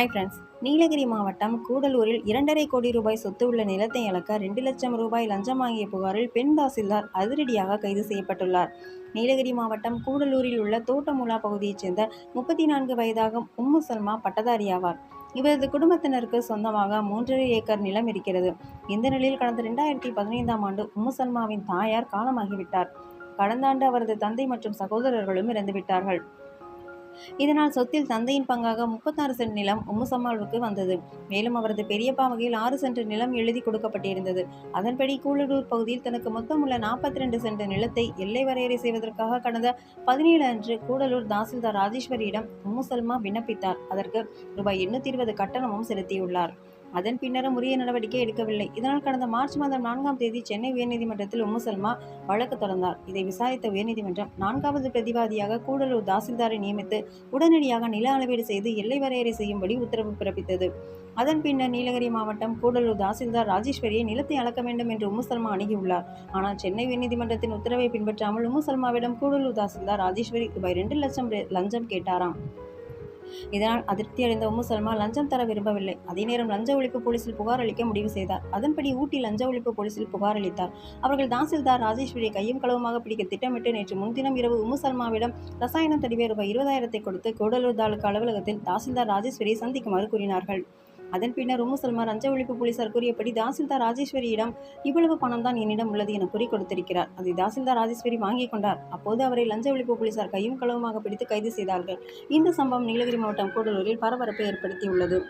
Hi friends Nilgiri மாவட்டம் கூடலூரில் இரண்டரை கோடி ரூபாய் சொத்து உள்ள நிலத்தை அளக்க ரெண்டு லட்சம் ரூபாய் லஞ்சம் வாங்கிய புகாரில் பெண் தாசில்தார் அதிரடியாக கைது செய்யப்பட்டுள்ளார். நீலகிரி மாவட்டம் கூடலூரில் உள்ள தோட்டமுலா பகுதியைச் சேர்ந்த முப்பத்தி நான்கு வயதாகும் உம்மு சல்மா பட்டதாரி ஆவார். இவரது குடும்பத்தினருக்கு சொந்தமாக மூன்றரை ஏக்கர் நிலம் இருக்கிறது. இந்த நிலையில் கடந்த ரெண்டாயிரத்தி பதினைந்தாம் ஆண்டு உம்மு சல்மாவின் தாயார் காலமாகிவிட்டார். கடந்த ஆண்டு அவரது தந்தை மற்றும் சகோதரர்களும் இறந்துவிட்டார்கள். இதனால் சொத்தில் தந்தையின் பங்காக முப்பத்தாறு சென்ட் நிலம் உம்முசம்மாளுக்கு வந்தது. மேலும் அவரது பெரியப்பா வகையில் ஆறு சென்ட் நிலம் எழுதி கொடுக்கப்பட்டிருந்தது. அதன்படி கூழலூர் பகுதியில் தனக்கு மொத்தமுள்ள நாற்பத்தி ரெண்டு சென்ட் நிலத்தை எல்லை வரையறை செய்வதற்காக கடந்த பதினேழு அன்று கூடலூர் தாசில்தார் ராஜேஸ்வரியிடம் உம்முசல்மா விண்ணப்பித்தார். அதற்கு ரூபாய் எண்ணூற்றி இருபது கட்டணமும் செலுத்தியுள்ளார். அதன் பின்னரும் உரிய நடவடிக்கை எடுக்கவில்லை. இதனால் கடந்த மார்ச் மாதம் நான்காம் தேதி சென்னை உயர்நீதிமன்றத்தில் உம்மு சல்மா வழக்கு தொடர்ந்தார். இதை விசாரித்த உயர்நீதிமன்றம் நான்காவது பிரதிவாதியாக கூடலூர் தாசில்தாரை நியமித்து உடனடியாக நில அளவீடு செய்து எல்லை வரையறை செய்யும்படி உத்தரவு பிறப்பித்தது. அதன் பின்னர் நீலகிரி மாவட்டம் கூடலூர் தாசில்தார் ராஜேஸ்வரியை நிலத்தை அளக்க வேண்டும் என்று உம்மு சல்மா அணுகியுள்ளார். ஆனால் சென்னை உயர்நீதிமன்றத்தின் உத்தரவை பின்பற்றாமல் உம்மு சல்மாவிடம் கூடலூர் தாசில்தார் ராஜேஸ்வரி ரூபாய் ரெண்டு லட்சம் லஞ்சம் கேட்டாராம். இதனால் அதிருப்தியடைந்த உம்மு சல்மா லஞ்சம் தர விரும்பவில்லை. அதே நேரம் லஞ்ச ஒழிப்பு போலீசில் புகார் அளிக்க முடிவு செய்தார். அதன்படி ஊட்டி லஞ்ச ஒழிப்பு போலீசில் புகார் அளித்தார். அவர்கள் தாசில்தார் ராஜேஸ்வரியை கையும் களவுமாக பிடிக்க திட்டமிட்டு நேற்று முன்தினம் இரவு உம்மு சல்மாவிடம் ரசாயனம் தடிவே ரூபாய் இருபதாயிரத்தை கொடுத்து கூடலூர் தாலுகா அலுவலகத்தில் தாசில்தார் ராஜேஸ்வரியை சந்திக்குமாறு கூறினார்கள். அதன் பின்னர் உம்மு சல்மா லஞ்ச ஒழிப்பு போலீசார் கூறியபடி தாசில்தார் ராஜேஸ்வரியிடம் இவ்வளவு பணம் தான் என்னிடம் உள்ளது என கூறி கொடுத்திருக்கிறார். அதை தாசில்தார் ராஜேஸ்வரி வாங்கிக் கொண்டார். அப்போது அவரை லஞ்ச ஒழிப்பு போலீசார் கையும் களவுமாக பிடித்து கைது செய்தார்கள். இந்த சம்பவம் நீலகிரி மாவட்டம் கூடலூரில் பரபரப்பை ஏற்படுத்தியுள்ளது.